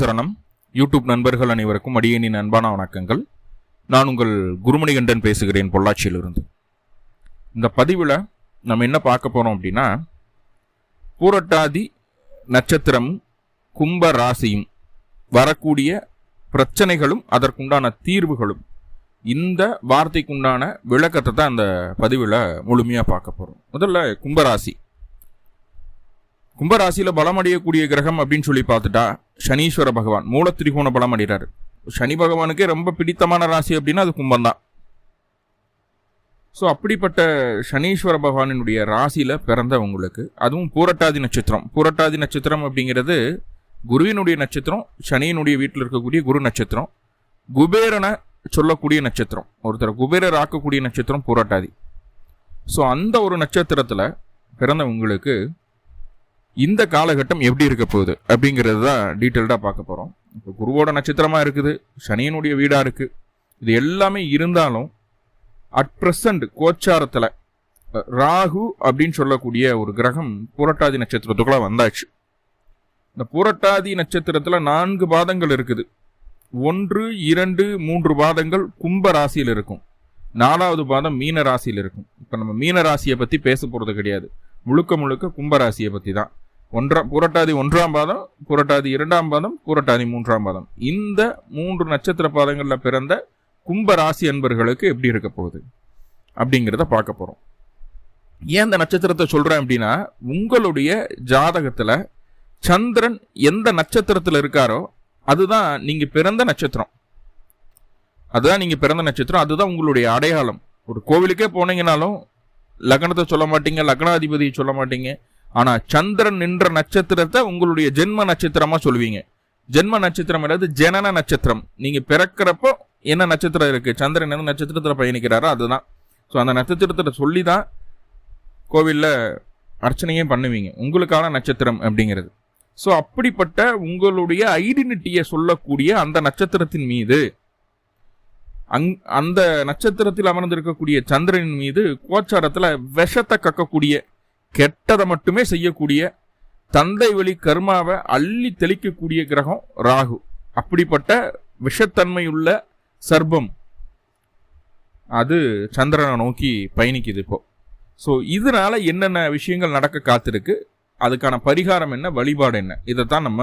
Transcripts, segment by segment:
சரணம். யூடியூப் நண்பர்கள் அனைவருக்கும் அடியேனின் அன்பான வணக்கங்கள். நான் உங்கள் குருமணிகண்டன் பேசுகிறேன் பொள்ளாச்சியிலிருந்து. இந்த பதிவில் நம்ம என்ன பார்க்க போகிறோம் அப்படின்னா பூரட்டாதி நட்சத்திரம் கும்ப ராசியும் வரக்கூடிய பிரச்சனைகளும் அதற்குண்டான தீர்வுகளும் இந்த வார்த்தைக்குண்டான விளக்கத்தை தான் அந்த பதிவில் முழுமையாக பார்க்க போகிறோம் முதல்ல கும்பராசி கும்பராசியில பலம் அடையக்கூடிய கிரகம் அப்படின்னு சொல்லி பார்த்துட்டா சனீஸ்வர பகவான் மூல திரிகோண பலம் அடைகிறார். சனி பகவானுக்கே ரொம்ப பிடித்தமான ராசி அப்படின்னா அது கும்பம் தான் ஸோ அப்படிப்பட்ட சனீஸ்வர பகவானினுடைய ராசியில பிறந்தவங்களுக்கு அதுவும் பூரட்டாதி நட்சத்திரம். பூரட்டாதி நட்சத்திரம் அப்படிங்கிறது குருவினுடைய நட்சத்திரம் சனியினுடைய வீட்டில் இருக்கக்கூடிய குரு நட்சத்திரம். குபேரனை சொல்லக்கூடிய நட்சத்திரம். ஒருத்தர் குபேரர் ஆக்கக்கூடிய நட்சத்திரம் பூரட்டாதி. ஸோ அந்த ஒரு நட்சத்திரத்தில் பிறந்தவங்களுக்கு இந்த காலகட்டம் எப்படி இருக்க போகுது அப்படிங்கிறது தான் டீட்டெயில்டாக பார்க்க போகிறோம் இப்போ குருவோட நட்சத்திரமாக இருக்குது சனியனுடைய வீடாக இருக்குது இது எல்லாமே இருந்தாலும் அட் ப்ரெசண்ட் கோச்சாரத்தில் ராகு அப்படின்னு சொல்லக்கூடிய ஒரு கிரகம் புரட்டாதி நட்சத்திரத்துக்குள்ள வந்தாச்சு. இந்த புரட்டாதி நட்சத்திரத்தில் நான்கு பாதங்கள் இருக்குது. ஒன்று இரண்டு மூன்று பாதங்கள் கும்ப ராசியில் இருக்கும். நாலாவது பாதம் மீன ராசியில் இருக்கும். இப்போ நம்ம மீன ராசியை பற்றி பேச போகிறது கிடையாது. முழுக்க முழுக்க கும்பராசியை பற்றி தான் ஒன்றாம் புரட்டாதி ஒன்றாம் பாதம் புரட்டாதி இரண்டாம் பாதம் புரட்டாதி மூன்றாம் பாதம். இந்த மூன்று நட்சத்திர பாதங்களில் பிறந்த கும்ப ராசி அன்பர்களுக்கு எப்படி இருக்க போகுது? அப்படிங்கிறத பார்க்க போகிறோம் ஏன் இந்த நட்சத்திரத்தை சொல்கிறேன் அப்படின்னா உங்களுடைய ஜாதகத்தில் சந்திரன் எந்த நட்சத்திரத்தில் இருக்காரோ அதுதான் நீங்கள் பிறந்த நட்சத்திரம். அதுதான் நீங்கள் பிறந்த நட்சத்திரம் அதுதான் உங்களுடைய அடையாளம். ஒரு கோவிலுக்கே போனீங்கனாலும் லக்னத்தை சொல்ல மாட்டீங்க லக்னாதிபதியை சொல்ல மாட்டீங்க. ஆனா சந்திரன் நின்ற நட்சத்திரத்தை உங்களுடைய ஜென்ம நட்சத்திரமா சொல்லுவீங்க ஜென்ம நட்சத்திரம் அதாவது ஜனன நட்சத்திரம். நீங்க பிறக்கிறப்போ என்ன நட்சத்திரம் இருக்கு? சந்திரன் என்ன நட்சத்திரத்தில் பயணிக்கிறாரோ அதுதான். ஸோ அந்த நட்சத்திரத்தை சொல்லி தான் கோவிலில் அர்ச்சனையே பண்ணுவீங்க. உங்களுக்கான நட்சத்திரம் அப்படிங்கிறது. ஸோ அப்படிப்பட்ட உங்களுடைய ஐடென்டிட்டியை சொல்லக்கூடிய அந்த நட்சத்திரத்தின் மீது அங் அந்த நட்சத்திரத்தில் அமர்ந்திருக்கக்கூடிய சந்திரனின் மீது கோச்சாரத்தில் விஷத்தை கக்கக்கூடிய கெட்டதை மட்டுமே செய்யக்கூடிய தந்தை வழி கர்மாவை அள்ளி தெளிக்கக்கூடிய கிரகம் ராகு. அப்படிப்பட்ட விஷத்தன்மையுள்ள சர்பம். அது சந்திரனை நோக்கி பயணிக்குது இப்போ. ஸோ இதனால என்னென்ன விஷயங்கள் நடக்க காத்திருக்கு? அதுக்கான பரிகாரம் என்ன? வழிபாடு என்ன? இதைத்தான் நம்ம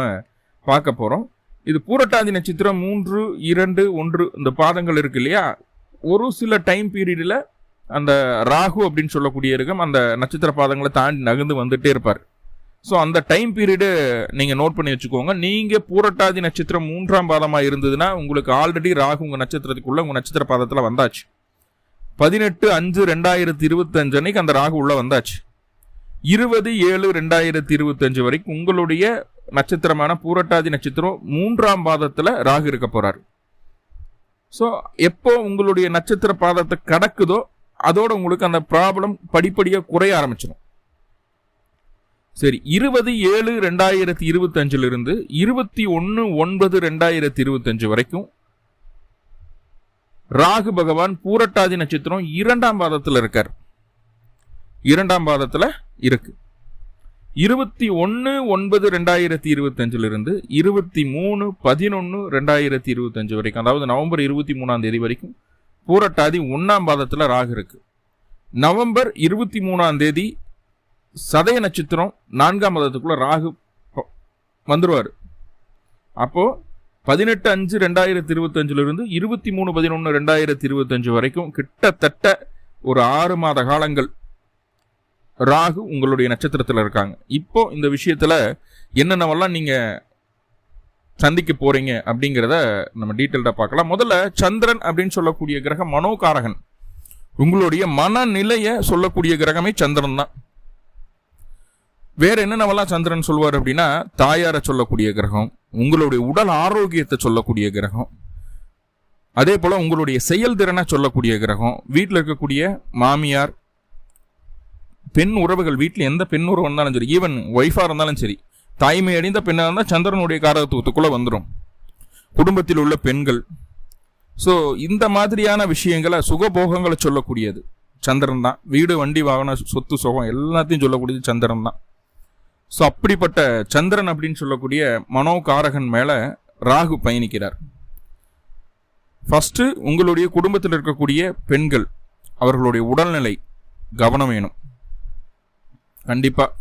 பார்க்க போகிறோம் இது பூரட்டாதி நட்சத்திரம் மூன்று இரண்டு ஒன்று இந்த பாதங்கள் இருக்கு இல்லையா? ஒரு சில டைம் பீரியடில் அந்த ராகு அப்படின்னு சொல்லக்கூடிய இருக்கும் அந்த நட்சத்திர பாதங்களை தாண்டி நகர்ந்து வந்துட்டே இருப்பார். ஸோ அந்த டைம் பீரியடு நீங்கள் நோட் பண்ணி வச்சுக்கோங்க. நீங்கள் பூரட்டாதி நட்சத்திரம் மூன்றாம் பாதமாக இருந்ததுன்னா உங்களுக்கு ஆல்ரெடி ராகு உங்கள் நட்சத்திரத்துக்குள்ளே உங்கள் நட்சத்திர பாதத்தில் வந்தாச்சு. பதினெட்டு அஞ்சு ரெண்டாயிரத்தி இருபத்தஞ்சு அன்னைக்கு அந்த ராகு உள்ளே வந்தாச்சு. இருபது ஏழு ரெண்டாயிரத்தி இருபத்தஞ்சு வரைக்கும் உங்களுடைய நட்சத்திரமான பூரட்டாதி நட்சத்திரம் மூன்றாம் பாதத்தில் ராகு இருக்க போகிறார் ஸோ எப்போ உங்களுடைய நட்சத்திர பாதத்தை கடக்குதோ அதோட உங்களுக்கு அந்த ப்ராப்ளம் படிப்படியாக குறைய ஆரம்பிச்சிடும். சரி இருபது ஏழு ரெண்டாயிரத்தி இருபத்தஞ்சிலிருந்து இருபத்தி ஒன்று ஒன்பது ரெண்டாயிரத்தி இருபத்தஞ்சு வரைக்கும் ராகு பகவான் பூரட்டாதி நட்சத்திரம் இரண்டாம் பாதத்தில் இருக்கார். இரண்டாம் பாதத்தில் இருக்கு. இருபத்தி ஒன்று ஒன்பது ரெண்டாயிரத்தி இருபத்தஞ்சிலிருந்து இருபத்தி மூணு பதினொன்று ரெண்டாயிரத்தி இருபத்தஞ்சு வரைக்கும் அதாவது நவம்பர் இருபத்தி மூணாம் தேதி வரைக்கும் பூரட்டாதி ஒன்னாம் பாதத்தில் ராகு இருக்கு. நவம்பர் இருபத்தி மூணாம் தேதி சதய நட்சத்திரம் நான்காம் பாதத்துக்குள்ள ராகு வந்துருவார். அப்போ பதினெட்டு அஞ்சு ரெண்டாயிரத்தி இருபத்தஞ்சுல இருந்து இருபத்தி மூணு பதினொன்று ரெண்டாயிரத்தி இருபத்தஞ்சு வரைக்கும் கிட்டத்தட்ட ஒரு ஆறு மாத காலங்கள் ராகு உங்களுடைய நட்சத்திரத்தில் இருக்காங்க. இப்போ இந்த விஷயத்துல என்னென்னவெல்லாம் நீங்கள் சந்திக்க போறீங்க அப்படிங்கிறத நம்ம டீட்டெயில்டாக பார்க்கலாம். முதல்ல சந்திரன் அப்படின்னு சொல்லக்கூடிய கிரகம் மனோகாரகன். உங்களுடைய மனநிலையை சொல்லக்கூடிய கிரகமே சந்திரன் தான். வேற என்னென்னவெல்லாம் சந்திரன் சொல்வார் அப்படின்னா தாயாரை சொல்லக்கூடிய கிரகம் உங்களுடைய உடல் ஆரோக்கியத்தை சொல்லக்கூடிய கிரகம் அதே போல உங்களுடைய செயல்திறனை சொல்லக்கூடிய கிரகம் வீட்டில் இருக்கக்கூடிய மாமியார் பெண் உறவுகள் வீட்டில் எந்த பெண் உறவு இருந்தாலும் சரி ஈவன் ஒய்ஃபாக இருந்தாலும் சரி தாய்மை அடைந்த பெண்ணாக இருந்தால் சந்திரனுடைய காரகத்துவத்துக்குள்ளே வந்துடும் குடும்பத்தில் உள்ள பெண்கள். ஸோ இந்த மாதிரியான விஷயங்களை சுகபோகங்களை சொல்லக்கூடியது. சந்திரன் தான். வீடு வண்டி வாகன சொத்து சுகம் எல்லாத்தையும் சொல்லக்கூடியது சந்திரன் தான். ஸோ அப்படிப்பட்ட சந்திரன் அப்படின்னு சொல்லக்கூடிய மனோகாரகன் மேலே ராகு பயணிக்கிறார். ஃபஸ்ட்டு உங்களுடைய குடும்பத்தில் இருக்கக்கூடிய பெண்கள் அவர்களுடைய உடல்நிலை கவனம் வேணும். கண்டிப்பாக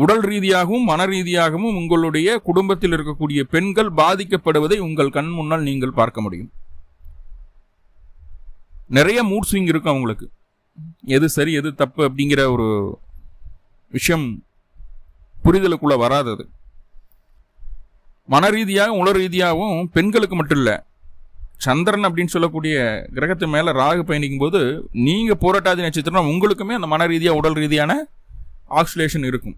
உடல் ரீதியாகவும் மன ரீதியாகவும் உங்களுடைய குடும்பத்தில் இருக்கக்கூடிய பெண்கள் பாதிக்கப்படுவதை உங்கள் கண் முன்னால் நீங்கள் பார்க்க முடியும். நிறைய மூட் ஸ்விங் இருக்கும் அவங்களுக்கு. எது சரி எது தப்பு அப்படிங்கிற ஒரு விஷயம் புரிதலுக்குள்ள வராதது. மன ரீதியாகவும் உள ரீதியாகவும் பெண்களுக்கு மட்டும் இல்லை சந்திரன் அப்படின்னு சொல்லக்கூடிய கிரகத்து மேலே ராகு பயணிக்கும் போது நீங்கள் போராட்டாதி நட்சத்திரம் உங்களுக்குமே அந்த மன ரீதியாக உடல் ரீதியான ஆக்சிலேஷன் இருக்கும்.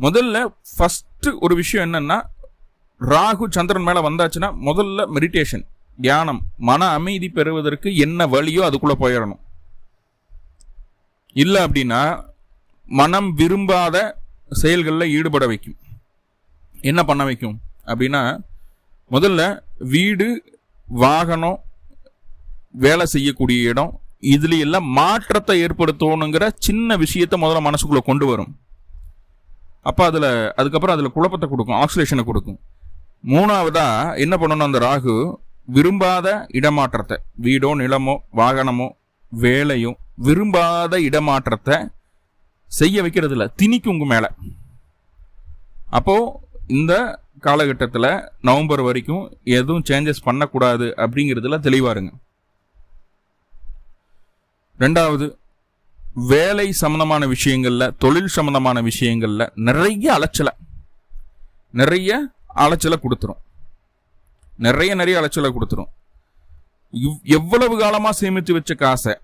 முதல்ல ஃபஸ்ட்டு ஒரு விஷயம் என்னென்னா ராகு சந்திரன் மேலே வந்தாச்சுன்னா முதல்ல மெடிடேஷன் தியானம். மன அமைதி பெறுவதற்கு என்ன வழியோ அதுக்குள்ளே போயிடணும். இல்லை அப்படின்னா மனம் விரும்பாத செயல்களில் ஈடுபட வைக்கும். என்ன பண்ண வைக்கும்? அப்படின்னா முதல்ல வீடு வாகனம் வேலை செய்யக்கூடிய இடம் இதுல எல்லாம் மாற்றத்தை ஏற்படுத்தணுங்கிற சின்ன விஷயத்த முதல்ல மனசுக்குள்ளே கொண்டு வரும். அப்போ அதில் அதுக்கப்புறம் அதில் குழப்பத்தை கொடுக்கும் ஆக்சிலேஷனை கொடுக்கும். மூணாவதாக என்ன பண்ணணும் அந்த ராகு? விரும்பாத இடமாற்றத்தை வீடோ நிலமோ வாகனமோ வேலையும் விரும்பாத இடமாற்றத்தை செய்ய வைக்கிறது இல்லை திணிக்கும் உங்கள் மேலே. அப்போது இந்த காலகட்டத்தில் நவம்பர் வரைக்கும் எதுவும் சேஞ்சஸ் பண்ணக்கூடாது அப்படிங்கிறதுல தெளிவாருங்க ரெண்டாவது வேலை சம்பந்தமான விஷயங்களில் தொழில் சம்பந்தமான விஷயங்களில் நிறைய அலைச்சலை. நிறைய அலைச்சலை கொடுத்துரும். நிறைய நிறைய அலைச்சலை கொடுத்துரும். எவ்வளவு காலமாக சேமித்து வச்ச காசை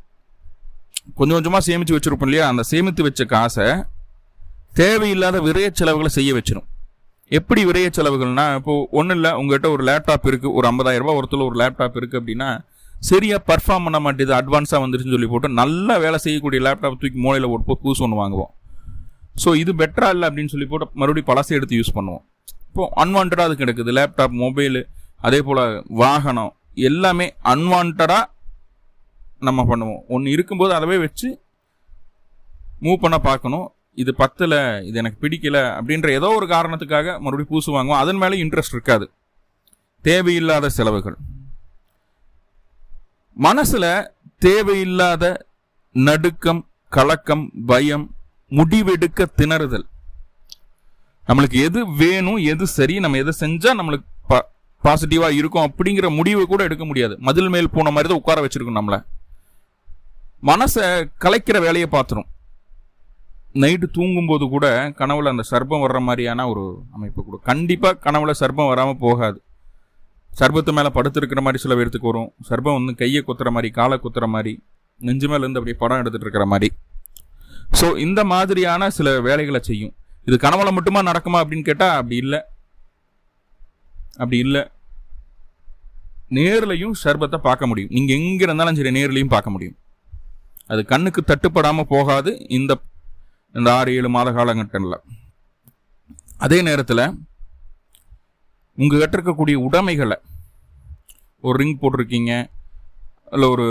கொஞ்சம் கொஞ்சமாக சேமித்து வச்சுருப்போம் இல்லையா? அந்த சேமித்து வச்ச காசை தேவையில்லாத விரைய செலவுகளை செய்ய வச்சிடும் எப்படி விரைய செலவுகள்னா இப்போ ஒன்றும் இல்லை உங்கள்கிட்ட ஒரு லேப்டாப் இருக்குது ஒரு ஐம்பதாயிரரூபா ஒருத்தர் ஒரு லேப்டாப் இருக்குது அப்படின்னா சரியாக பர்ஃபார்ம் பண்ண மாட்டேது அட்வான்ஸாக வந்துருச்சுன்னு சொல்லி போட்டு நல்லா வேலை செய்யக்கூடிய லேப்டாப் தூக்கி மூலையில் ஒரு புதுசு ஒன்று வாங்குவோம். ஸோ இது பெட்டரா இல்லை அப்படின்னு சொல்லி போட்டு மறுபடியும் பழசை எடுத்து யூஸ் பண்ணுவோம். இப்போ அன்வான்டாக அது கிடக்குது லேப்டாப் மொபைலு அதே போல் வாகனம் எல்லாமே அன்வான்டாக நம்ம பண்ணுவோம். ஒன்று இருக்கும்போது அதவே வச்சு மூவ் பண்ண பார்க்கணும். இது பத்தலை இது எனக்கு பிடிக்கல அப்படின்ற ஏதோ ஒரு காரணத்துக்காக மறுபடியும் பூசு வாங்குவோம். அதன் மேலே இன்ட்ரெஸ்ட் இருக்காது. தேவையில்லாத செலவுகள். மனசுல தேவையில்லாத நடுக்கம் கலக்கம் பயம் முடிவெடுக்க திணறுதல். நம்மளுக்கு எது வேணும் எது சரி நம்ம எதை செஞ்சா நம்மளுக்கு பாசிட்டிவா இருக்கும் அப்படிங்கிற முடிவை கூட எடுக்க முடியாது. மதில் மேல் போன மாதிரி தான் உட்கார வச்சிருக்கோம் நம்மள. மனசை கலைக்கிற வேலையை பார்த்துரும். நைட்டு தூங்கும்போது கூட கனவுல அந்த சர்ப்பம் வர்ற மாதிரியான ஒரு அமைப்பு கூட கண்டிப்பா கனவுல சர்ப்பம் வராம போகாது. சர்பத்து மேலே படுத்துருக்கிற மாதிரி சில பேர்த்துக்கு வரும். சர்பம் வந்து கையை குத்துற மாதிரி காலை குத்துற மாதிரி நெஞ்சு மேலேருந்து அப்படியே படம் எடுத்துகிட்டு இருக்கிற மாதிரி. ஸோ இந்த மாதிரியான சில வேலைகளை செய்யும். இது கனவுல மட்டுமா நடக்குமா அப்படின்னு கேட்டால் அப்படி இல்லை. அப்படி இல்லை. நேர்லையும் சர்பத்தை பார்க்க முடியும். நீங்கள் எங்கே இருந்தாலும் சரி நேர்லையும் பார்க்க முடியும். அது கண்ணுக்கு தட்டுப்படாமல் போகாது. இந்த இந்த ஆறு ஏழு மாத காலகட்டங்களில் அதே நேரத்தில் உங்ககிட்ட இருக்கக்கூடிய உடைமைகளை ஒரு ரிங் போட்டிருக்கீங்க இல்லை ஒரு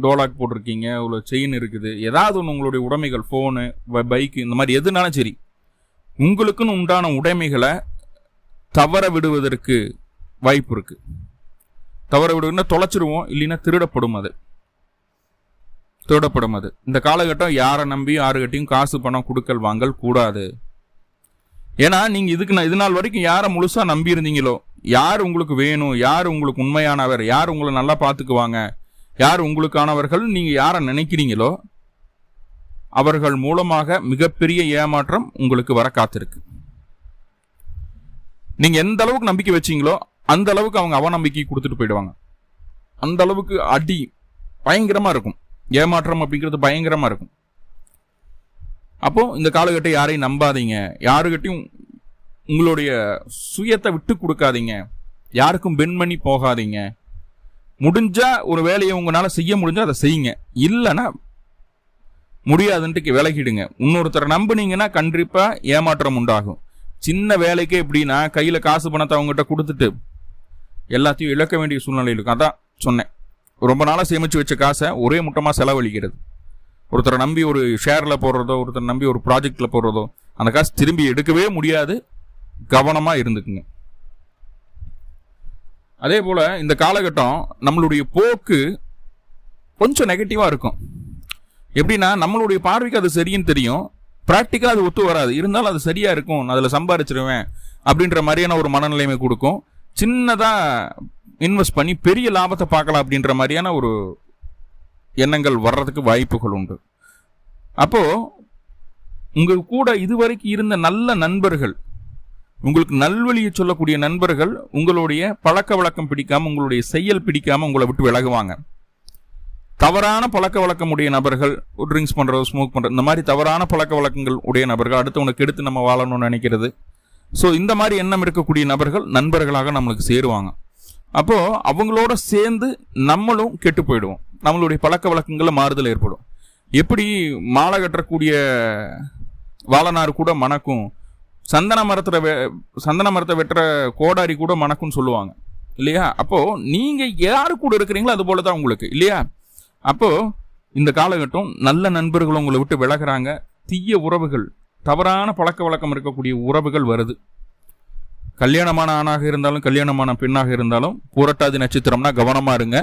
டோலாக் போட்டிருக்கீங்க ஒரு செயின் இருக்குது ஏதாவது ஒன்று உங்களுடைய உடைமைகள் ஃபோனு பைக்கு இந்த மாதிரி எதுனாலும் சரி உங்களுக்குன்னு உண்டான உடைமைகளை தவற விடுவதற்கு வாய்ப்பு இருக்குது தவற விடுவதுன்னா தொலைச்சிருவோம் இல்லைன்னா திருடப்படும் அது. திருடப்படும் அது. இந்த காலகட்டம் யாரை நம்பி யாருக்கிட்டையும் காசு பணம் கொடுக்கல் வாங்கல் கூடாது. ஏன்னா நீங்க இதுக்கு நான் இது நாள் வரைக்கும் யாரை முழுசா நம்பி இருந்தீங்களோ யார் உங்களுக்கு வேணும் யார் உங்களுக்கு உண்மையானவர் யார் உங்களை நல்லா பார்த்துக்குவாங்க யார் உங்களுக்கானவர்கள் நீங்க யாரை நினைக்கிறீங்களோ அவர்கள் மூலமாக மிகப்பெரிய ஏமாற்றம் உங்களுக்கு வர காத்திருக்கு. நீங்க எந்த அளவுக்கு நம்பிக்கை வச்சீங்களோ அந்த அளவுக்கு அவங்க அவநம்பிக்கை கொடுத்துட்டு போயிடுவாங்க. அந்த அளவுக்கு அடி பயங்கரமா இருக்கும். ஏமாற்றம் அப்படிங்கிறது பயங்கரமா இருக்கும். அப்போ இந்த காலகட்டம் யாரையும் நம்பாதீங்க. யாருக்கிட்டையும் உங்களுடைய சுயத்தை விட்டு கொடுக்காதீங்க. யாருக்கும் பெண் பண்ணி போகாதீங்க. முடிஞ்சா ஒரு வேலையை உங்களால் செய்ய முடிஞ்சா அதை செய்யுங்க. இல்லைன்னா முடியாதுன்ட்டு விலகிடுங்க. இன்னொருத்தரை நம்புனீங்கன்னா கண்டிப்பாக ஏமாற்றம் உண்டாகும். சின்ன வேலைக்கே எப்படின்னா கையில் காசு பணத்தை அவங்ககிட்ட கொடுத்துட்டு எல்லாத்தையும் இழக்க வேண்டிய சூழ்நிலை இருக்கும். அதான் சொன்னேன். ரொம்ப நாளாக சேமித்து வச்ச காசை ஒரே முட்டமாக செலவழிக்கிறது. ஒருத்தரை நம்பி ஒரு ஷேரில் போடுறதோ ஒருத்தரை நம்பி ஒரு ப்ராஜெக்டில் போடுறதோ அந்த காசு திரும்பி எடுக்கவே முடியாது. கவனமாக இருந்துக்குங்க. அதே போல் இந்த காலகட்டம் நம்மளுடைய போக்கு கொஞ்சம் நெகட்டிவாக இருக்கும். எப்படின்னா நம்மளுடைய பார்வைக்கு அது சரின்னு தெரியும். ப்ராக்டிக்கலாக அது ஒத்து வராது. இருந்தாலும் அது சரியாக இருக்கும். நான் அதில் சம்பாரிச்சிருவேன் அப்படின்ற மாதிரியான ஒரு மனநிலைமை கொடுக்கும். சின்னதாக இன்வெஸ்ட் பண்ணி பெரிய லாபத்தை பார்க்கலாம் அப்படின்ற மாதிரியான ஒரு எண்ணங்கள் வர்றதுக்கு வாய்ப்புகள் உண்டு. அப்போது உங்கள் கூட இதுவரைக்கும் இருந்த நல்ல நண்பர்கள் உங்களுக்கு நல்வழியை சொல்லக்கூடிய நண்பர்கள் உங்களுடைய பழக்க வழக்கம் பிடிக்காமல் உங்களுடைய செயல் பிடிக்காமல் உங்களை விட்டு விலகுவாங்க. தவறான பழக்க வழக்கம் உடைய நபர்கள் ட்ரிங்க்ஸ் பண்ணுறது ஸ்மோக் பண்ணுறது இந்த மாதிரி தவறான பழக்க வழக்கங்கள் உடைய நபர்கள் அடுத்தவனுக்கு எடுத்து நம்ம வாழணும்னு நினைக்கிறது. ஸோ இந்த மாதிரி எண்ணம் இருக்கக்கூடிய நபர்கள் நண்பர்களாக நம்மளுக்கு சேருவாங்க. அப்போது அவங்களோட சேர்ந்து நம்மளும் கெட்டு போயிடுவோம். நம்மளுடைய பழக்க வழக்கங்களில் மாறுதல் ஏற்படும். எப்படி மாலை கட்டக்கூடிய வாழனார் கூட மணக்கும் சந்தன மரத்துல சந்தன மரத்தை வெட்டுற கோடாரி கூட மணக்கும்னு சொல்லுவாங்க. இல்லையா? அப்போது நீங்கள் யாரு கூட இருக்கிறீங்களோ அது போல தான் உங்களுக்கு இல்லையா? அப்போது இந்த காலகட்டம் நல்ல நண்பர்கள் உங்களை விட்டு விலகிறாங்க. தீய உறவுகள் தவறான பழக்க வழக்கம் இருக்கக்கூடிய உறவுகள் வருது. கல்யாணமான ஆணாக இருந்தாலும் கல்யாணமான பெண்ணாக இருந்தாலும் புரட்டாதி நட்சத்திரம்னா கவனமாக இருங்க.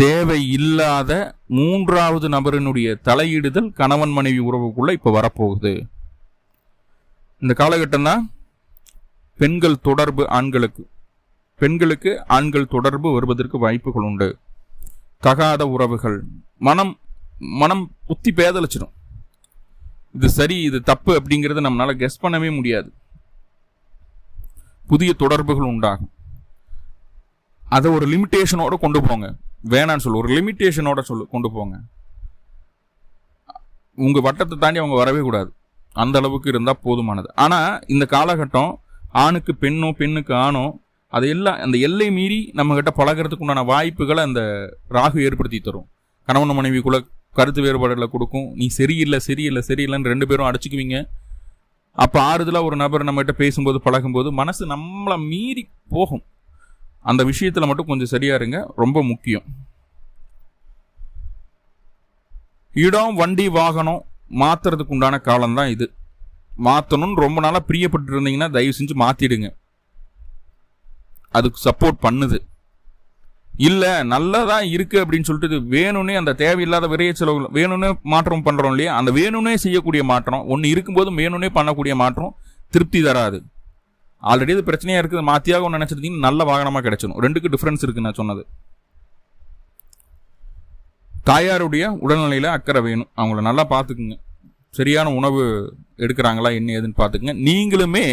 தேவை இல்லாத மூன்றாவது நபரினுடைய தலையிடுதல் கணவன் மனைவி உறவுக்குள்ள இப்போ வரப்போகுது. இந்த காலகட்டம் தான் பெண்கள் தொடர்பு ஆண்களுக்கு பெண்களுக்கு ஆண்கள் தொடர்பு வருவதற்கு வாய்ப்புகள் உண்டு. தகாத உறவுகள் மனம் மனம் புத்தி பேதலிச்சிடும் இது சரி இது தப்பு அப்படிங்கிறத நம்மளால கெஸ் பண்ணவே முடியாது. புதிய தொடர்புகள் உண்டாகும். அதை ஒரு லிமிட்டேஷனோட கொண்டு போங்க. வேணான்னு சொல்லு. ஒரு லிமிட்டேஷனோட சொல்லு கொண்டு போங்க. உங்க வட்டத்தை தாண்டி அவங்க வரவே கூடாது. அந்த அளவுக்கு இருந்தால் போதுமானது. ஆனால் இந்த காலகட்டம் ஆணுக்கு பெண்ணோ பெண்ணுக்கு ஆணோ அதையெல்லாம் அந்த எல்லை மீறி நம்ம கிட்ட பழகிறதுக்கு உண்டான வாய்ப்புகளை அந்த ராகு ஏற்படுத்தி தரும். கணவன் மனைவிக்குள்ள கருத்து வேறுபாடுகளை கொடுக்கும். நீ சரியில்லை சரியில்லை சரியில்லைன்னு ரெண்டு பேரும் அடிச்சுக்குவீங்க. அப்போ ஆறுதலாக ஒரு நபர் நம்மகிட்ட பேசும்போது பழகும்போது மனசு நம்மளை மீறி போகும். அந்த விஷயத்தில் மட்டும் கொஞ்சம் சரியா இருங்க. ரொம்ப முக்கியம். இடம் வண்டி வாகனம் மாத்துறதுக்கு உண்டான காலம் தான் இது. மாற்றணும்னு ரொம்ப நாளாக பிரியப்பட்டு இருந்தீங்கன்னா தயவு செஞ்சு மாற்றிடுங்க அதுக்கு சப்போர்ட் பண்ணுது. இல்லை நல்லதா இருக்கு அப்படின்னு சொல்லிட்டு வேணும்னே அந்த தேவையில்லாத விரைய செலவு வேணும்னே மாற்றம் பண்ணுறோம் இல்லையா? அந்த வேணும்னே செய்யக்கூடிய மாற்றம் ஒன்று இருக்கும்போது வேணும்னே பண்ணக்கூடிய மாற்றம் திருப்தி தராது. ஆல்ரெடி அது பிரச்சனையாக இருக்குது. மாற்றியாக ஒன்று நினச்சிருந்தீங்கன்னா நல்ல வாகனமாக கிடைச்சிடும் ரெண்டுக்கு டிஃப்ரென்ஸ் இருக்குது நான் சொன்னது. தாயாருடைய உடல்நிலையில் அக்கறை வேணும். அவங்கள நல்லா பார்த்துக்குங்க. சரியான உணவு எடுக்கிறாங்களா என்ன ஏதுன்னு பார்த்துக்குங்க. நீங்களுமே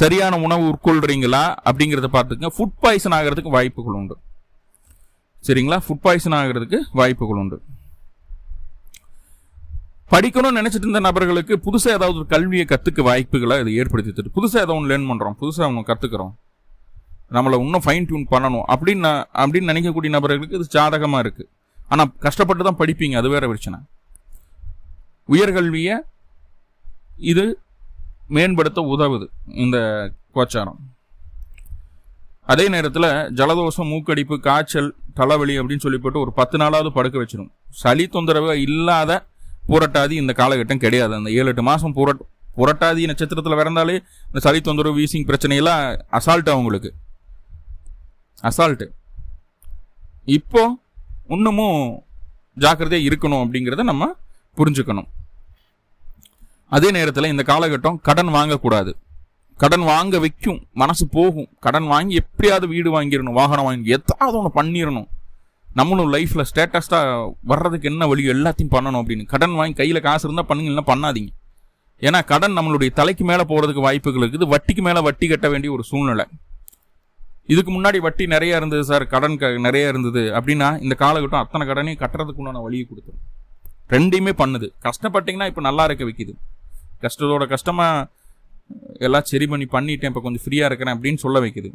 சரியான உணவு உட்கொள்றீங்களா அப்படிங்கிறத பார்த்துக்குங்க. ஃபுட் பாய்சன் ஆகிறதுக்கு வாய்ப்புகள் உண்டு. சரிங்களா? ஃபுட் பாய்சன் ஆகிறதுக்கு வாய்ப்புகள் உண்டு. படிக்கணும்னு நினைச்சிட்டு இருந்த நபர்களுக்கு புதுசாக ஏதாவது ஒரு கல்வியை கற்றுக்க வாய்ப்புகளை இதை ஏற்படுத்தி தரு புதுசாக ஏதாவது ஒன்று லேர்ன் பண்ணுறோம் புதுசாக அவங்க கற்றுக்குறோம் நம்மளை இன்னும் ஃபைன் டியூன் பண்ணணும். அப்படின்னு அப்படின்னு நினைக்கக்கூடிய நபர்களுக்கு இது சாதகமாக இருக்குது ஆனால் கஷ்டப்பட்டு தான் படிப்பீங்க. அது வேற பிரச்சனை. உயர்கல்வியை இது மேம்படுத்த உதவுது இந்த கோச்சாரம். அதே நேரத்தில் ஜலதோஷம் மூக்கடிப்பு காய்ச்சல் தலைவலி அப்படின்னு சொல்லிப்பட்டு ஒரு பத்து நாளாவது படுக்க வச்சிடும் சளி தொந்தரவு இல்லாத புரட்டாதி இந்த காலகட்டம் கிடையாது. அந்த ஏழு எட்டு மாதம் புரட் புரட்டாதி நட்சத்திரத்தில் பிறந்தாலே இந்த சளி தொந்தரவு வீசிங் பிரச்சனையெல்லாம் அசால்ட்டு அவங்களுக்கு அசால்ட்டு இப்போ இன்னமும் ஜாக்கிரதையாக இருக்கணும் அப்படிங்கிறத நம்ம புரிஞ்சுக்கணும். அதே நேரத்தில் இந்த காலகட்டம் கடன் வாங்கக்கூடாது. கடன் வாங்க வைக்கும். மனசு போகும். கடன் வாங்கி எப்படியாவது வீடு வாங்கிடணும். வாகனம் வாங்கி எதாவது ஒன்று பண்ணிடணும். நம்மளும் லைஃப்பில் ஸ்டேட்டஸ்டாக வர்றதுக்கு என்ன வழியோ எல்லாத்தையும் பண்ணணும் அப்படின்னு. கடன் வாங்கி கையில் காசு இருந்தால் பண்ணுங்க இல்லைன்னா பண்ணாதீங்க. ஏன்னா கடன் நம்மளுடைய தலைக்கு மேலே போகிறதுக்கு வாய்ப்புகள் இருக்குது வட்டிக்கு மேலே வட்டி கட்ட வேண்டிய ஒரு சூழ்நிலை. இதுக்கு முன்னாடி வட்டி நிறையா இருந்தது சார் கடன் க நிறையா இருந்தது அப்படின்னா இந்த காலகட்டம் அத்தனை கடனையும் கட்டுறதுக்கு உண்டான வழியை கொடுத்துரும். ரெண்டையுமே பண்ணுது. கஷ்டப்பட்டீங்கன்னா இப்போ நல்லா இருக்க வைக்குது. கஷ்டத்தோட கஷ்டமாக எல்லாம் சரி பண்ணி பண்ணிட்டேன் இப்போ கொஞ்சம் ஃப்ரீயாக இருக்கிறேன் அப்படின்னு சொல்ல வைக்குது.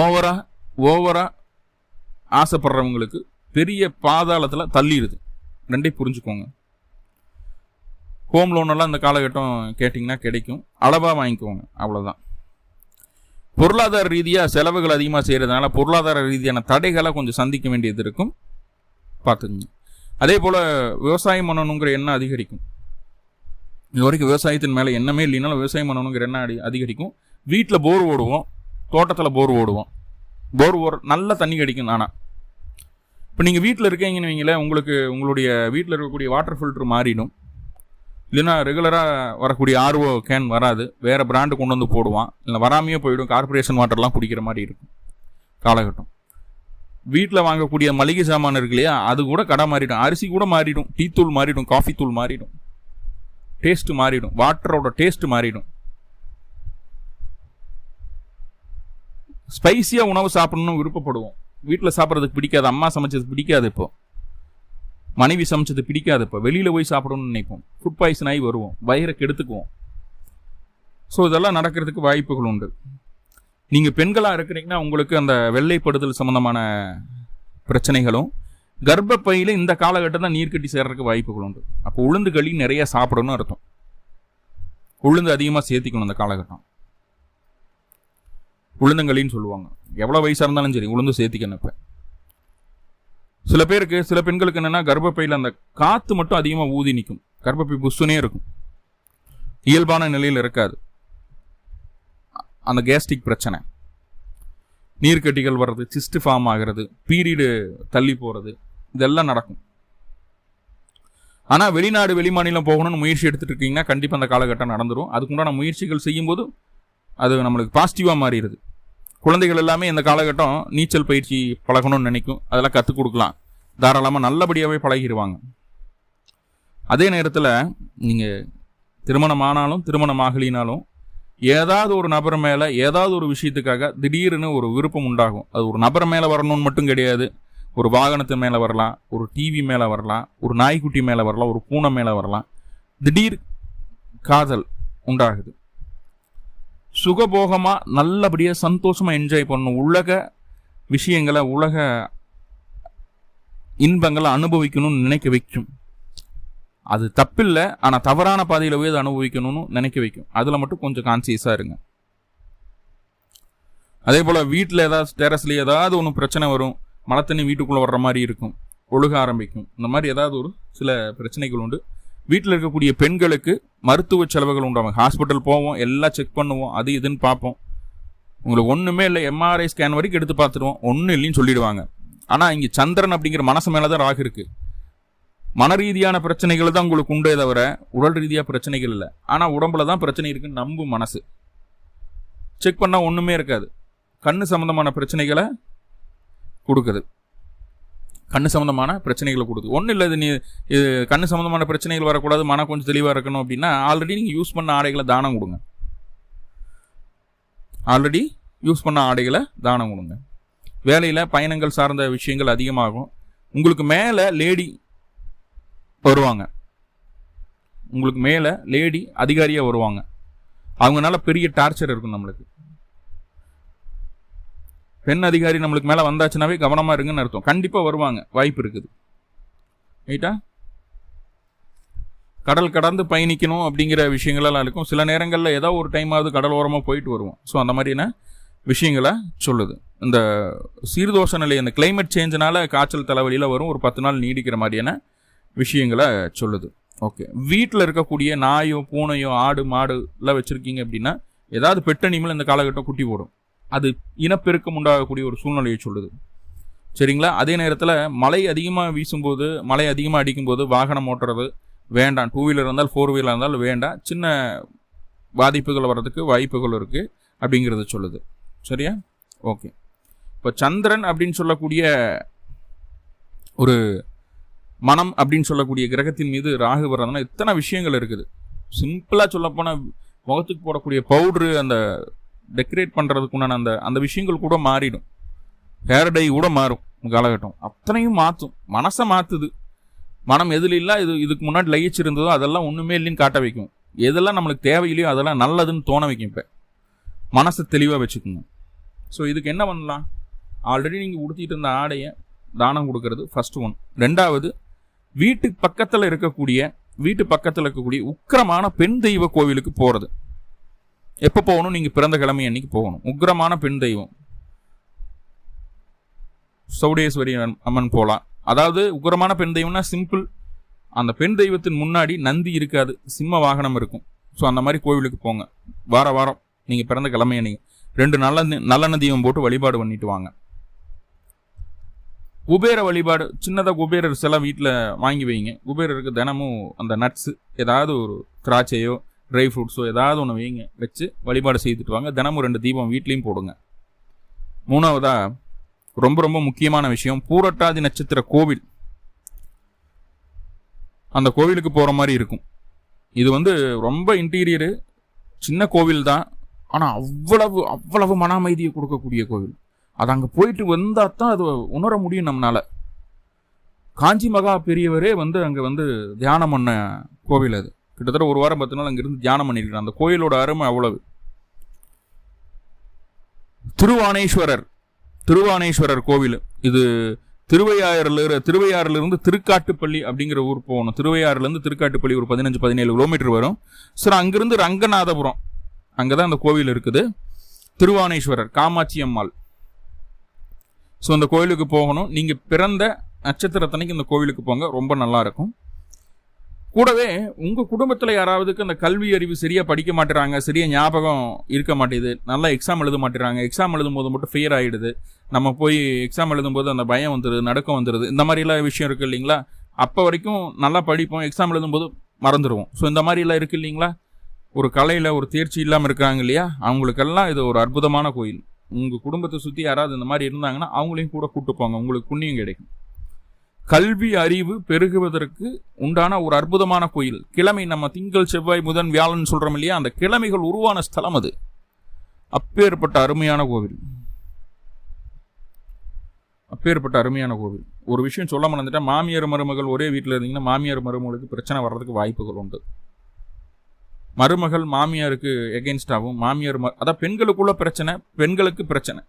ஓவராக ஓவராக ஆசைப்படுறவங்களுக்கு பெரிய பாதாளத்தில் தள்ளிடுது. ரெண்டையும் புரிஞ்சுக்கோங்க. ஹோம் லோனெல்லாம் இந்த காலகட்டம் கேட்டிங்கன்னா கிடைக்கும். அளவாக வாங்கிக்கோங்க அவ்வளோதான் பொருளாதார ரீதியாக செலவுகள் அதிகமாக செய்கிறதுனால பொருளாதார ரீதியான தடைகளை கொஞ்சம் சந்திக்க வேண்டியது இருக்கும். பார்த்துக்குங்க. அதே போல் விவசாயம் பண்ணணுங்கிற எண்ணம் அதிகரிக்கும். இது வரைக்கும் விவசாயத்தின் மேலே எண்ணமே இல்லைனாலும் விவசாயம் பண்ணணுங்கிற எண்ணம் அடி அதிகரிக்கும். வீட்டில் போர் ஓடுவோம் தோட்டத்தில் போர் ஓடுவோம். போர் ஓர் நல்ல தண்ணி கிடைக்கும் ஆனால் இப்போ நீங்கள் வீட்டில் இருக்கீங்கன்னு வைங்களேன் உங்களுக்கு உங்களுடைய வீட்டில் இருக்கக்கூடிய வாட்டர் ஃபில்ட்ரு மாறிடும். இல்லைன்னா ரெகுலராக வரக்கூடிய ஆர்ஓ கேன் வராது. வேறு பிராண்டு கொண்டு வந்து போடுவான். இல்லை வராமையே போயிடும். கார்பரேஷன் வாட்டர்லாம் குடிக்கிற மாதிரி இருக்கும். காலகட்டம். வீட்டில் வாங்கக்கூடிய மளிகை சாமான் இருக்கு இல்லையா அது கூட கடை மாறிடும். அரிசி கூட மாறிடும். டீ தூள் மாறிடும். காஃபி தூள் மாறிடும். டேஸ்ட்டு மாறிடும். வாட்டரோட டேஸ்ட்டு மாறிடும். ஸ்பைசியாக உணவு சாப்பிடணும்னு விருப்பப்படுவோம். வீட்டில் சாப்பிட்றதுக்கு பிடிக்காது. அம்மா சமைச்சது பிடிக்காது இப்போ. மனைவி சமைச்சது பிடிக்காது இப்போ. வெளியில் போய் சாப்பிடணும்னு நினைப்போம். ஃபுட் பாய்சன் ஆகி வருவோம். வயிறை கெடுத்துக்குவோம். ஸோ இதெல்லாம் நடக்கிறதுக்கு வாய்ப்புகள் உண்டு. நீங்கள் பெண்களாக இருக்கிறீங்கன்னா உங்களுக்கு அந்த வெள்ளைப்படுதல் சம்மந்தமான பிரச்சனைகளும் கர்ப்பப்பையில் இந்த காலகட்டம் தான் நீர் கட்டி சேர்றதுக்கு வாய்ப்புகள் உண்டு. அப்போ உளுந்து களி நிறைய சாப்பிடணும்னு அர்த்தம். உளுந்து அதிகமாக சேர்த்திக்கணும் அந்த காலகட்டம். உளுந்தங்களின்னு சொல்லுவாங்க. எவ்வளோ வயசாக இருந்தாலும் சரி உளுந்து சேர்த்திக்கணும் இப்போ. சில பேருக்கு சில பெண்களுக்கு என்னென்னா கர்ப்பப்பையில் அந்த காற்று மட்டும் அதிகமாக ஊதி நிற்கும் கர்ப்பப்பை புஷ்ஷுனே இருக்கும். இயல்பான நிலையில் இருக்காது. அந்த கேஸ்ட்ரிக் பிரச்சனை. நீர்க்கட்டிகள் வர்றது சிஸ்ட் ஃபார்ம் ஆகிறது பீரியடு தள்ளி போகிறது இதெல்லாம் நடக்கும். ஆனால் வெளிநாடு வெளிமாநிலம் போகணும்னு முயற்சி எடுத்துகிட்டு இருக்கீங்கன்னா கண்டிப்பாக அந்த காலகட்டம் நடந்துடும் அதுக்குண்டான முயற்சிகள் செய்யும்போது அது நம்மளுக்கு பாசிட்டிவாக மாறிடுது. குழந்தைகள் எல்லாமே இந்த காலகட்டம் நீச்சல் பயிற்சி பழகணும்னு நினைக்கும். அதெல்லாம் கற்றுக் கொடுக்கலாம். தாராளமாக நல்லபடியாகவே பழகிடுவாங்க அதே நேரத்தில் நீங்கள் திருமணம் ஆனாலும் திருமணம் ஆகலினாலும் ஏதாவது ஒரு நபர் மேலே ஏதாவது ஒரு விஷயத்துக்காக திடீர்னு ஒரு விருப்பம் உண்டாகும். அது ஒரு நபர் மேலே வரணும்னு மட்டும் கிடையாது. ஒரு வாகனத்து மேலே வரலாம் ஒரு டிவி மேலே வரலாம் ஒரு நாய்க்குட்டி மேலே வரலாம் ஒரு பூனை மேலே வரலாம். திடீர் காதல் உண்டாகுது. சுகபோகமாக நல்லபடியாக சந்தோஷமாக என்ஜாய் பண்ணணும். உலக விஷயங்களை உலக இன்பங்களை அனுபவிக்கணும்னு நினைக்க வைக்கும். அது தப்பில்லை ஆனால் தவறான பாதையில் போய் அதை அனுபவிக்கணும்னு நினைக்க வைக்கும். அதில் மட்டும் கொஞ்சம் கான்சியஸாக இருங்க. அதே போல் வீட்டில் ஏதாவது டெரஸ்லேயே ஏதாவது ஒன்று பிரச்சனை வரும் மழை தண்ணி வீட்டுக்குள்ளே வர்ற மாதிரி இருக்கும் ஒழுக ஆரம்பிக்கும். இந்த மாதிரி ஏதாவது ஒரு சில பிரச்சனைகள் உண்டு. வீட்டில் இருக்கக்கூடிய பெண்களுக்கு மருத்துவ செலவுகள் உண்டாகும் ஹாஸ்பிட்டல் போவோம் எல்லாம் செக் பண்ணுவோம் அது இதுன்னு பார்ப்போம். உங்களுக்கு ஒன்றுமே இல்லை எம்ஆர்ஐ ஸ்கேன் வரைக்கும் எடுத்து பார்த்துருவோம் ஒன்றும் இல்லைன்னு சொல்லிடுவாங்க. ஆனால் இங்கே சந்திரன் அப்படிங்கிற மனசு மேலே தான் ராகு இருக்குது மன ரீதியான பிரச்சனைகள் தான் உங்களுக்கு உண்டே தவிர உடல் ரீதியாக பிரச்சனைகள் இல்லை. ஆனால் உடம்புல தான் பிரச்சனை இருக்குன்னு நம்பும் மனசு. செக் பண்ணால் ஒன்றுமே இருக்காது. கண்ணு சம்மந்தமான பிரச்சனைகளை கொடுக்குது. கண்ணு சம்மந்தமான பிரச்சனைகளை கொடுக்குது. ஒன்றும் இல்லை இது நீ இது கண்ணு சம்மந்தமான பிரச்சனைகள் வரக்கூடாது மனம் கொஞ்சம் தெளிவாக இருக்கணும் அப்படின்னா ஆல்ரெடி நீங்கள் யூஸ் பண்ண ஆடைகளை தானம் கொடுங்க. ஆல்ரெடி யூஸ் பண்ண ஆடைகளை தானம் கொடுங்க. வேலையில் பயணங்கள் சார்ந்த விஷயங்கள் அதிகமாகும். உங்களுக்கு மேலே லேடி வருவாங்க. உங்களுக்கு மேலே லேடி அதிகாரியாக வருவாங்க. அவங்கனால பெரிய டார்ச்சர் இருக்கும் நம்மளுக்கு. பெண் அதிகாரி நம்மளுக்கு மேலே வந்தாச்சுனாவே கவனமாக இருங்கன்னு அர்த்தம். கண்டிப்பாக வருவாங்க. வாய்ப்பு இருக்குது. ரைட்டா? கடல் கடந்து பயணிக்கணும் அப்படிங்கிற விஷயங்களெல்லாம் இருக்கும். சில நேரங்களில் ஏதோ ஒரு டைமாவது கடல் ஓரமாக போயிட்டு வருவோம். ஸோ அந்த மாதிரியான விஷயங்களை சொல்லுது. இந்த சீர்தோஷ நிலை இந்த கிளைமேட் சேஞ்சினால காய்ச்சல் தலைவலியில் வரும். ஒரு பத்து நாள் நீடிக்கிற மாதிரியான விஷயங்களை சொல்லுது. ஓகே வீட்டில் இருக்கக்கூடிய நாயோ பூனையோ ஆடு மாடுலாம் வச்சுருக்கீங்க அப்படின்னா ஏதாவது பெட்டனிமல் இந்த காலகட்டம் குட்டி போடும். அது இனப்பெருக்கம் உண்டாகக்கூடிய ஒரு சூழ்நிலையை சொல்லுது. சரிங்களா? அதே நேரத்தில் மழை அதிகமாக வீசும்போது மழை அதிகமாக அடிக்கும்போது வாகனம் ஓட்டுறது வேண்டாம். டூ வீலர் இருந்தால் ஃபோர் வீலர் இருந்தாலும் வேண்டாம். சின்ன பாதிப்புகள் வர்றதுக்கு வாய்ப்புகள் இருக்குது அப்படிங்கிறத சொல்லுது. சரியா? ஓகே இப்போ சந்திரன் அப்படின்னு சொல்லக்கூடிய ஒரு மனம் அப்படின்னு சொல்லக்கூடிய கிரகத்தின் மீது ராகு வர்றதுனா இத்தனை விஷயங்கள் இருக்குது. சிம்பிளாக சொல்லப்போனால் முகத்துக்கு போடக்கூடிய பவுட்ரு அந்த டெக்கரேட் பண்ணுறதுக்குண்டான அந்த அந்த விஷயங்கள் கூட மாறிடும். ஹேர் டை கூட மாறும் காலகட்டம். அத்தனையும் மாற்றும். மனசை மாற்றுது மனம் எதில் இல்லை இது இதுக்கு முன்னாடி லயிச்சிருந்ததோ அதெல்லாம் ஒன்றுமே இல்லைன்னு காட்ட வைக்கும். எதெல்லாம் நம்மளுக்கு தேவையில்லையோ அதெல்லாம் நல்லதுன்னு தோண வைக்கும் இப்போ. மனசை தெளிவாக வச்சுக்கணும். ஸோ இதுக்கு என்ன பண்ணலாம்? ஆல்ரெடி நீங்கள் உடுத்திட்டு இருந்த ஆடையை தானம் கொடுக்கறது ஃபர்ஸ்ட் ஒன் ரெண்டாவது வீட்டு பக்கத்தில் இருக்கக்கூடிய வீட்டு பக்கத்தில் இருக்கக்கூடிய உக்கிரமான பெண் தெய்வ கோவிலுக்கு போகிறது எப்போ போகணும்? நீங்கள் பிறந்த கிழமை அன்னைக்கு போகணும். உக்கிரமான பெண் தெய்வம். சௌடேஸ்வரி அம்மன் போகலாம் அதாவது உக்ரமான பெண் தெய்வம்னா சிம்பிள் அந்த பெண் தெய்வத்தின் முன்னாடி நந்தி இருக்காது. சிம்ம வாகனம் இருக்கும். ஸோ அந்த மாதிரி கோவிலுக்கு போங்க. வார வாரம். நீங்கள் பிறந்த கிழமை அன்னைக்கு. ரெண்டு நல்ல நல்லெண்ண தீபம் போட்டு வழிபாடு பண்ணிட்டு வாங்க. குபேர வழிபாடு சின்னதாக குபேரர் சில வீட்டில் வாங்கி வைங்க. குபேரருக்கு தினமும் அந்த நட்ஸு ஏதாவது ஒரு திராட்சையோ ட்ரை ஃப்ரூட்ஸோ ஏதாவது ஒன்று வைங்க. வச்சு வழிபாடு செய்துட்டு வாங்க. தினமும் ரெண்டு தீபம் வீட்லேயும் போடுங்க. மூணாவதாக ரொம்ப ரொம்ப முக்கியமான விஷயம் பூரட்டாதி நட்சத்திர கோவில். அந்த கோவிலுக்கு போகிற மாதிரி இருக்கும். இது வந்து ரொம்ப இன்டீரியரு சின்ன கோவில் தான். ஆனால் அவ்வளவு அவ்வளவு மன அமைதியை கொடுக்கக்கூடிய கோவில். அது அங்கே போயிட்டு வந்தால் தான் அது உணர முடியும் நம்மளால் காஞ்சி மகா பெரியவரே வந்து அங்கே வந்து தியானம் பண்ண கோவில் அது. கிட்டத்தட்ட ஒரு வாரம் பத்து நாள் அங்கிருந்து தியானம் பண்ணியிருக்கிறேன். அந்த கோயிலோட அருமை அவ்வளவு. திருவானேஸ்வரர். திருவானேஸ்வரர் கோவில். இது திருவையாறுல திருவையாறுலேருந்து திருக்காட்டுப்பள்ளி அப்படிங்கிற ஊர் போகணும். திருவையாறுலேருந்து திருக்காட்டுப்பள்ளி ஒரு பதினஞ்சு பதினேழு கிலோமீட்டர் வரும். சார் அங்கிருந்து ரங்கநாதபுரம். அங்கே தான் அந்த கோவில் இருக்குது. திருவானேஸ்வரர் காமாட்சி அம்மாள். ஸோ அந்த கோவிலுக்கு போகணும். நீங்கள் பிறந்த நட்சத்திரத்தனைக்கு இந்த கோவிலுக்கு போங்க. ரொம்ப நல்லா இருக்கும். கூடவே உங்கள் குடும்பத்தில் யாராவதுக்கு அந்த கல்வி அறிவு சரியாக படிக்க மாட்டேறாங்க சரியாக ஞாபகம் இருக்க மாட்டேது நல்லா எக்ஸாம் எழுத மாட்டேறாங்க எக்ஸாம் எழுதும் போது மட்டும் ஃபெயர் ஆகிடுது நம்ம போய் எக்ஸாம் எழுதும்போது அந்த பயம் வந்துடுது நடக்கம் வந்துடுது இந்த மாதிரிலாம் விஷயம் இருக்குது இல்லைங்களா? அப்போ வரைக்கும் நல்லா படிப்போம் எக்ஸாம் எழுதும்போது மறந்துடுவோம் ஸோ இந்த மாதிரிலாம் இருக்குது இல்லைங்களா? ஒரு கலையில் ஒரு தேர்ச்சி இல்லாமல் இருக்காங்க இல்லையா? அவங்களுக்கெல்லாம் இது ஒரு அற்புதமான கோயில். உங்கள் குடும்பத்தை சுற்றி யாராவது இந்த மாதிரி இருந்தாங்கன்னா அவங்களையும் கூட கூப்பிட்டு போங்க உங்களுக்கு புண்ணியம் கிடைக்கும். கல்வி அறிவு பெருகுவதற்கு உண்டான ஒரு அற்புதமான கோயில். கிழமை நம்ம திங்கள் செவ்வாய் புதன் வியாழன் சொல்கிறோம் இல்லையா? அந்த கிழமைகள் உருவான ஸ்தலம் அது. அப்பேற்பட்ட அருமையான கோவில். அப்பேற்பட்ட அருமையான கோவில். ஒரு விஷயம் சொல்ல மறந்துட்டா மாமியார் மருமகள் ஒரே வீட்டில் இருந்தீங்கன்னா மாமியார் மருமகளுக்கு பிரச்சனை வர்றதுக்கு வாய்ப்புகள் உண்டு. மருமகள் மாமியாருக்கு எகென்ஸ்டாகவும் மாமியார் அதான் பெண்களுக்குள்ள பிரச்சனை பெண்களுக்கு பிரச்சனை.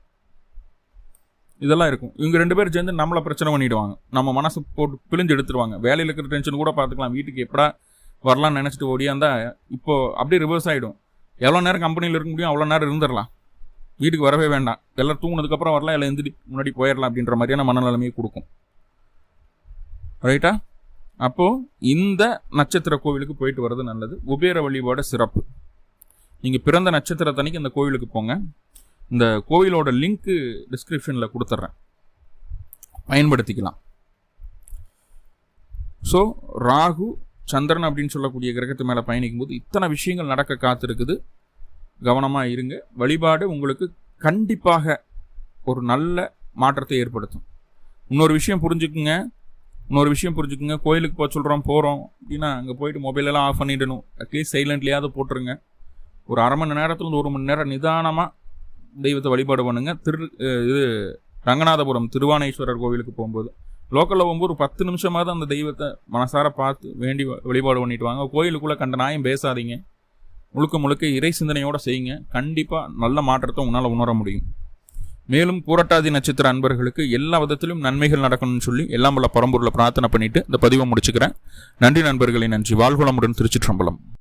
இதெல்லாம் இருக்கும். இவங்க ரெண்டு பேரும் சேர்ந்து நம்மளை பிரச்சனை பண்ணிடுவாங்க. நம்ம மனசு போட்டு பிழிஞ்சு எடுத்துருவாங்க. வேலையில் இருக்கிற டென்ஷன் கூட பார்த்துக்கலாம். வீட்டுக்கு எப்படா வரலாம்னு நினச்சிட்டு ஓடியாந்தா இப்போ அப்படியே ரிவர்ஸ் ஆகிடும் எவ்வளோ நேரம் கம்பெனியில் இருக்க முடியும்? அவ்வளோ நேரம் இருந்துடலாம். வீட்டுக்கு வரவே வேண்டாம். எல்லோரும் தூங்கினதுக்கப்புறம் வரலாம். இல்லை எழுந்திரி முன்னாடி போயிடலாம் அப்படின்ற மாதிரியான மனநிலைமையை கொடுக்கும். ரைட்டா அப்போது இந்த நட்சத்திர கோவிலுக்கு போயிட்டு வர்றது நல்லது. குபேர வழிபாட சிறப்பு. நீங்கள் பிறந்த நட்சத்திரத்தன்னைக்கு இந்த கோவிலுக்கு போங்க. இந்த கோவிலோட லிங்க்கு டிஸ்கிரிப்ஷனில் கொடுத்துட்றேன் பயன்படுத்திக்கலாம். ஸோ ராகு சந்திரன் அப்படின்னு சொல்லக்கூடிய கிரகத்து மேலே பயணிக்கும் போது இத்தனை விஷயங்கள் நடக்க காத்திருக்குது. கவனமாக இருங்க. வழிபாடு உங்களுக்கு கண்டிப்பாக ஒரு நல்ல மாற்றத்தை ஏற்படுத்தும். இன்னொரு விஷயம் புரிஞ்சுக்குங்க. இன்னொரு விஷயம் புரிஞ்சுக்குங்க. கோயிலுக்கு போக சொல்கிறோம் போகிறோம் அப்படின்னா அங்கே போயிட்டு மொபைலெல்லாம் ஆஃப் பண்ணிடணும். அட்லீஸ்ட் சைலண்ட்லேயாவது போட்டுருங்க. ஒரு அரை மணி நேரத்துலேருந்து ஒரு மணி நேரம் நிதானமாக தெய்வத்தை வழிபாடு பண்ணுங்கள் திரு இது ரங்கநாதபுரம் திருவானேஸ்வரர் கோவிலுக்கு போகும்போது லோக்கலில் போகும்போது ஒரு பத்து நிமிஷமாவது அந்த தெய்வத்தை மனசார பார்த்து வேண்டி வழிபாடு பண்ணிட்டு வாங்க. கோயிலுக்குள்ளே கண்ட நாயம் பேசாதீங்க. முழுக்க முழுக்க இறை சிந்தனையோடு செய்யுங்க. கண்டிப்பாக நல்ல மாற்றத்தை உன்னால் உணர முடியும். மேலும் பூரட்டாதி நட்சத்திர அன்பர்களுக்கு எல்லா விதத்திலும் நன்மைகள் நடக்கணும்னு சொல்லி எல்லாம் உள்ள பரம்பூரில் பிரார்த்தனை பண்ணிட்டு இந்த பதிவை முடிச்சுக்கிறேன். நன்றி நண்பர்களின் நன்றி. வாழ்குளமுடன் திருச்சிற்றம்பலம்.